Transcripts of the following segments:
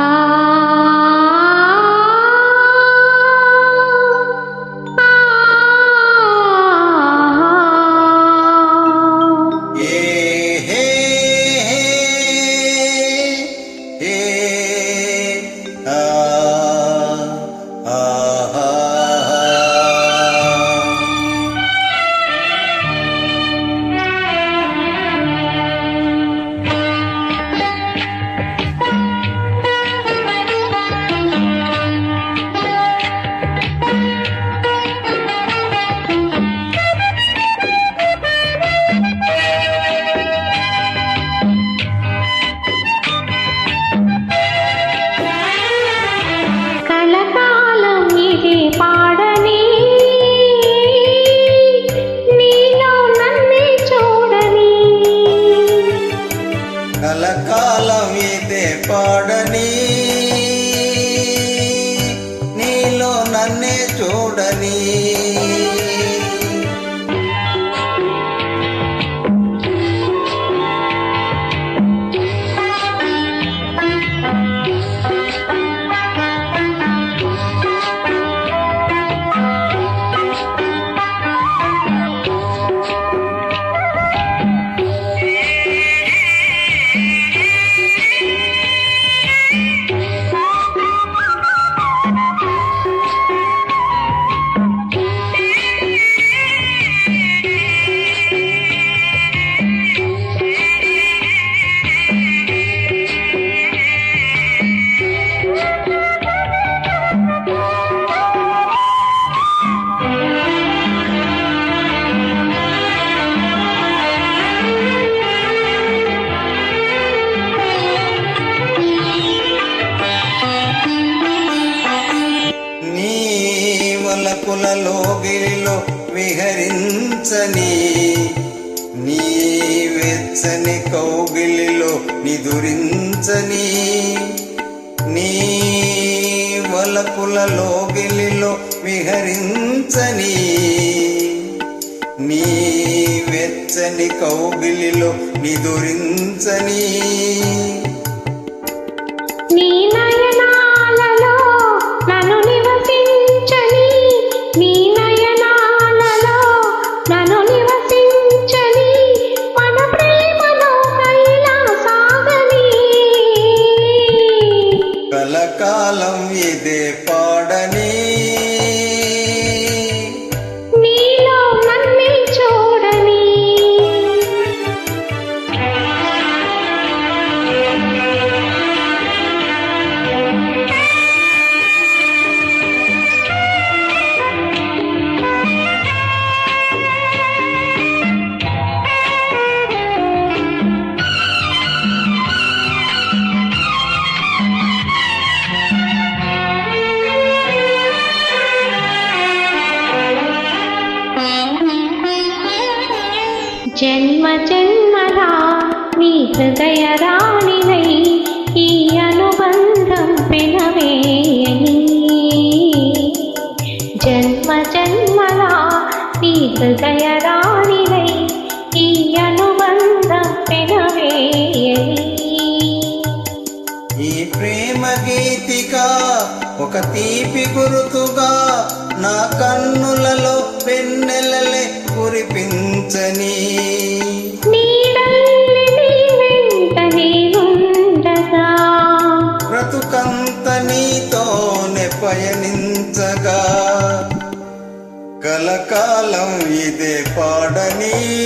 Ah. ఇదే వలపులలో గిరిలో విహరించని నీ వెచ్చని కౌగిలిలో నిదురించని నీ వలపులలో గిలిలో విహరించని నీ వెచ్చని కౌగిలిలో నిదురించని నీ జన్మ జన్మలా నీ హృదయ రాణినై ఈ అనుబంధం పెనవేయని జన్మ జన్మలా నీ హృదయ రాణినై ఈ అనుబంధం పెనవేయని ప్రేమ గీతిగా ఒక తీపి గురుతుగా నా కన్నులలో వెన్నెలలే కురిపించని. బ్రతుకంత నీతోనే పయనించగా. కలకాలం ఇదే పాడని.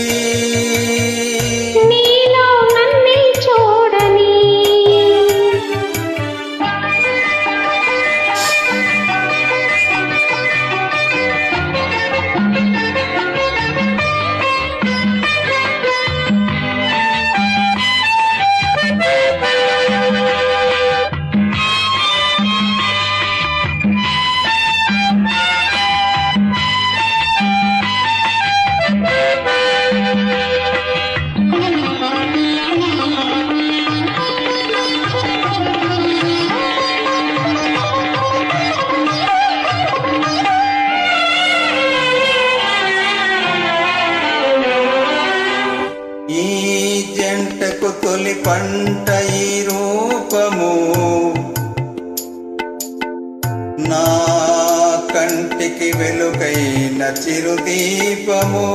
ఈ జంటకు తొలి పంట ఈ రూపము. నా కంటికి వెలుగైన చిరుదీపము.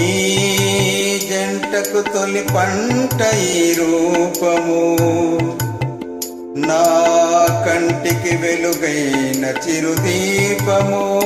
ఈ జంటకు తొలి పంట ఈ రూపము. నా కంటికి వెలుగైన చిరుదీపము.